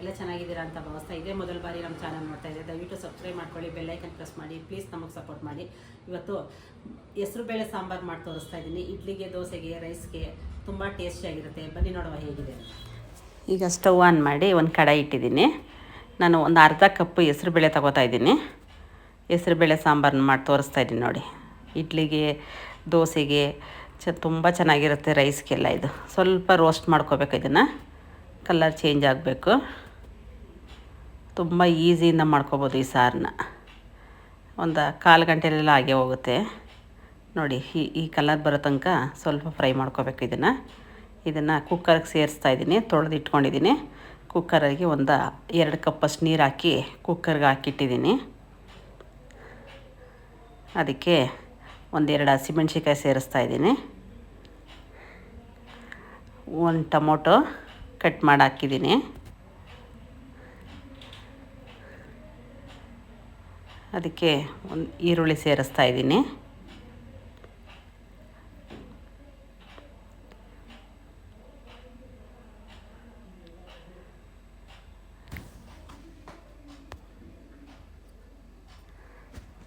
ಎಲ್ಲ ಚೆನ್ನಾಗಿದ್ದೀರಾ ಅಂತ ಭಾವಿಸ್ತಾ ಇದೇ ಮೊದಲ ಬಾರಿ ನಮ್ಮ ಚಾನಲ್ ನೋಡ್ತಾ ಇದ್ದೆ ದಯವಿಟ್ಟು ಸಬ್ಸ್ಕ್ರೈಬ್ ಮಾಡ್ಕೊಳ್ಳಿ ಬೆಲ್ಲೈಕನ್ ಪ್ರೆಸ್ ಮಾಡಿ, ಪ್ಲೀಸ್ ನಮಗೆ ಸಪೋರ್ಟ್ ಮಾಡಿ. ಇವತ್ತು ಹೆಸರು ಬೇಳೆ ಸಾಂಬಾರು ಮಾಡಿ ತೋರಿಸ್ತಾ ಇದ್ದೀನಿ. ಇಡ್ಲಿಗೆ, ದೋಸೆಗೆ ರೈಸ್ಗೆ ತುಂಬ ಟೇಸ್ಟಿಯಾಗಿರುತ್ತೆ ಬನ್ನಿ ನೋಡುವ ಹೇಗಿದೆ ಈಗ ಸ್ಟವ್ ಆನ್ ಮಾಡಿ ಒಂದು ಕಡಾಯಿ ಇಟ್ಟಿದ್ದೀನಿ. ನಾನು ಒಂದು ಅರ್ಧ ಕಪ್ಪು ಹೆಸರುಬೇಳೆ ತಗೋತಾ ಇದ್ದೀನಿ. ಹೆಸರುಬೇಳೆ ಸಾಂಬಾರನ್ನ ಮಾಡಿ ತೋರಿಸ್ತಾ ಇದ್ದೀನಿ ನೋಡಿ. ಇಡ್ಲಿಗೆ, ದೋಸೆಗೆ ಚ ತುಂಬ ಚೆನ್ನಾಗಿರುತ್ತೆ ರೈಸ್ಗೆಲ್ಲ ಇದು. ಸ್ವಲ್ಪ ರೋಸ್ಟ್ ಮಾಡ್ಕೋಬೇಕು ಇದನ್ನು. ಕಲರ್ ಚೇಂಜ್ ಆಗಬೇಕು. ತುಂಬ ಈಸಿಯಿಂದ ಮಾಡ್ಕೋಬೋದು ಈ ಸಾರನ್ನ ಒಂದು ಕಾಲು ಗಂಟೆಲೆಲ್ಲ ಆಗೇ ಹೋಗುತ್ತೆ. ನೋಡಿ, ಈ ಈ ಕಲರ್ ಬರೋ ತನಕ ಸ್ವಲ್ಪ ಫ್ರೈ ಮಾಡ್ಕೋಬೇಕು ಇದನ್ನು. ಇದನ್ನು ಕುಕ್ಕರ್ಗೆ ಸೇರಿಸ್ತಾ ಇದ್ದೀನಿ ತೊಳೆದು ಇಟ್ಕೊಂಡಿದ್ದೀನಿ ಕುಕ್ಕರಿಗೆ ಒಂದು ಎರಡು ಕಪ್ಪಷ್ಟು ನೀರು ಹಾಕಿ ಕುಕ್ಕರ್ಗೆ ಹಾಕಿಟ್ಟಿದ್ದೀನಿ. ಅದಕ್ಕೆ ಒಂದೆರಡು ಹಸಿಮೆಣ್ಸಿಕಾಯಿ ಸೇರಿಸ್ತಾ ಇದ್ದೀನಿ. ಒಂದು ಟೊಮೊಟೊ ಕಟ್ ಮಾಡಿ ಹಾಕಿದ್ದೀನಿ ಅದಕ್ಕೆ ಒಂದು ಈರುಳ್ಳಿ ಸೇರಿಸ್ತಾ ಇದ್ದೀನಿ.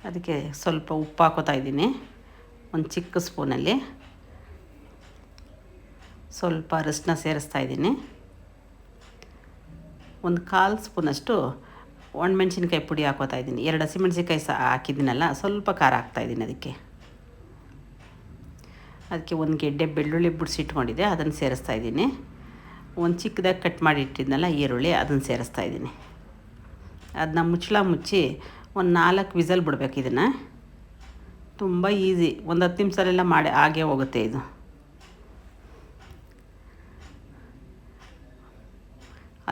ಅದಕ್ಕೆ ಸ್ವಲ್ಪ ಉಪ್ಪು ಹಾಕೋತಾ ಇದ್ದೀನಿ. ಒಂದು ಚಿಕ್ಕ ಸ್ಪೂನಲ್ಲಿ. ಸ್ವಲ್ಪ ಅರಿಶಿನ ಸೇರಿಸ್ತಾ ಇದ್ದೀನಿ. ಒಂದು ಕಾಲು ಸ್ಪೂನಷ್ಟು ಒಣಮೆಣ್ಸಿನ್ಕಾಯಿ ಪುಡಿ ಹಾಕೋತಾ ಇದ್ದೀನಿ. ಎರಡು ಹಸಿಮೆಣ್ಸಿನ್ಕಾಯಿ ಸಹ ಹಾಕಿದ್ದೀನಲ್ಲ, ಸ್ವಲ್ಪ ಖಾರ ಹಾಕ್ತಾಯಿದ್ದೀನಿ ಅದಕ್ಕೆ. ಅದಕ್ಕೆ ಒಂದು ಗೆಡ್ಡೆ ಬೆಳ್ಳುಳ್ಳಿ ಬಿಡಿಸಿಟ್ಕೊಂಡಿದ್ದೆ ಅದನ್ನು ಸೇರಿಸ್ತಾ ಇದ್ದೀನಿ. ಒಂದು ಚಿಕ್ಕದಾಗಿ ಕಟ್ ಮಾಡಿ ಇಟ್ಟಿದ್ನಲ್ಲ ಈರುಳ್ಳಿ, ಅದನ್ನು ಸೇರಿಸ್ತಾ ಇದ್ದೀನಿ. ಅದನ್ನ ಮುಚ್ಚಳ ಮುಚ್ಚಿ ಒಂದು ನಾಲ್ಕು ವಿಸಲ್ ಬಿಡ್ಬೇಕು ಇದನ್ನು. ತುಂಬ ಈಸಿ, ಒಂದು ಹತ್ತು ನಿಮಿಷಲೆಲ್ಲ ಮಾಡಿ, ಆಗೇ ಹೋಗುತ್ತೆ ಇದು.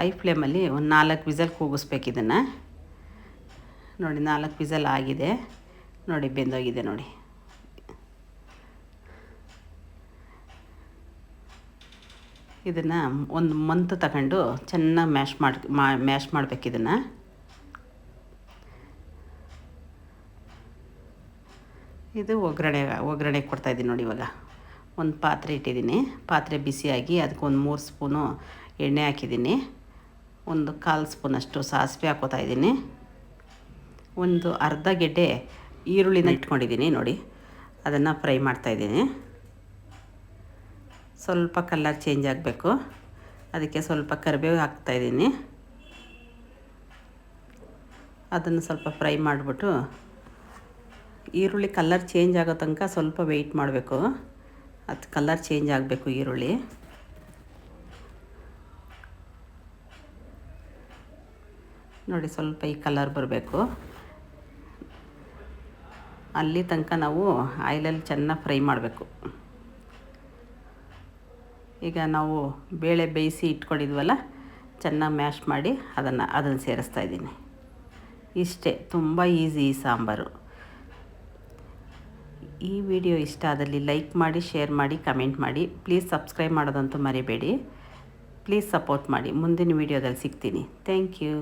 ಐ ಫ್ಲೇಮಲ್ಲಿ ಒಂದು ನಾಲ್ಕು ವಿಸಲ್ ಕೂಗಿಸ್ಬೇಕು ಇದನ್ನು. ನೋಡಿ, ನಾಲ್ಕು ವಿಸಲ್ ಆಗಿದೆ. ನೋಡಿ, ಬೆಂದೋಗಿದೆ ನೋಡಿ. ಇದನ್ನು ಒಂದು ಮಂತ್ ತಗೊಂಡು ಚೆನ್ನಾಗಿ ಮ್ಯಾಶ್ ಮಾಡಿ ಮ್ಯಾಶ್ ಮಾಡಬೇಕು ಇದನ್ನು. ಇದು ಒಗ್ಗರಣೆ ಒಗ್ಗರಣೆ ಕೊಡ್ತಾಯಿದ್ದೀನಿ ನೋಡಿ ಇವಾಗ. ಒಂದು ಪಾತ್ರೆ ಇಟ್ಟಿದ್ದೀನಿ. ಪಾತ್ರೆ ಬಿಸಿಯಾಗಿ ಅದಕ್ಕೊಂದು ಮೂರು ಸ್ಪೂನು ಎಣ್ಣೆ ಹಾಕಿದ್ದೀನಿ. ಒಂದು ಕಾಲು ಸ್ಪೂನಷ್ಟು ಸಾಸಿವೆ ಹಾಕೋತಾ ಇದ್ದೀನಿ. ಒಂದು ಅರ್ಧ ಗೆಡ್ಡೆ ಈರುಳ್ಳಿನ ಇಟ್ಕೊಂಡಿದ್ದೀನಿ ನೋಡಿ. ಅದನ್ನು ಫ್ರೈ ಮಾಡ್ತಾಯಿದ್ದೀನಿ ಸ್ವಲ್ಪ ಕಲರ್ ಚೇಂಜ್ ಆಗಬೇಕು. ಅದಕ್ಕೆ ಸ್ವಲ್ಪ ಕರಿಬೇವು ಹಾಕ್ತಾಯಿದ್ದೀನಿ ಅದನ್ನು ಸ್ವಲ್ಪ ಫ್ರೈ ಮಾಡಿಬಿಟ್ಟು ಈರುಳ್ಳಿ ಕಲರ್ ಚೇಂಜ್ ಆಗೋ ತನಕ ಸ್ವಲ್ಪ ವೆಯ್ಟ್ ಮಾಡಬೇಕು. ಅದು ಕಲರ್ ಚೇಂಜ್ ಆಗಬೇಕು ಈರುಳ್ಳಿ. ನೋಡಿ ಸ್ವಲ್ಪ ಈ ಕಲರ್ ಬರಬೇಕು. ಅಲ್ಲಿ ತನಕ ನಾವು ಆಯಿಲಲ್ಲಿ ಚೆನ್ನಾಗಿ ಫ್ರೈ ಮಾಡಬೇಕು. ಈಗ ನಾವು ಬೇಳೆ ಬೇಯಿಸಿ ಇಟ್ಕೊಂಡಿದ್ವಲ್ಲ, ಚೆನ್ನಾಗಿ ಮ್ಯಾಶ್ ಮಾಡಿ ಅದನ್ನು ಅದನ್ನು ಸೇರಿಸ್ತಾ ಇದ್ದೀನಿ. ಇಷ್ಟೇ, ತುಂಬ ಈಸಿ ಈ ಸಾಂಬಾರು. ಈ ವಿಡಿಯೋ ಇಷ್ಟ ಆದಲ್ಲಿ ಲೈಕ್ ಮಾಡಿ ಶೇರ್ ಮಾಡಿ ಕಮೆಂಟ್ ಮಾಡಿ. ಪ್ಲೀಸ್ ಸಬ್ಸ್ಕ್ರೈಬ್ ಮಾಡೋದಂತೂ ಮರಿಬೇಡಿ. ಪ್ಲೀಸ್ ಸಪೋರ್ಟ್ ಮಾಡಿ. ಮುಂದಿನ ವೀಡಿಯೋದಲ್ಲಿ ಸಿಗ್ತೀನಿ. Thank you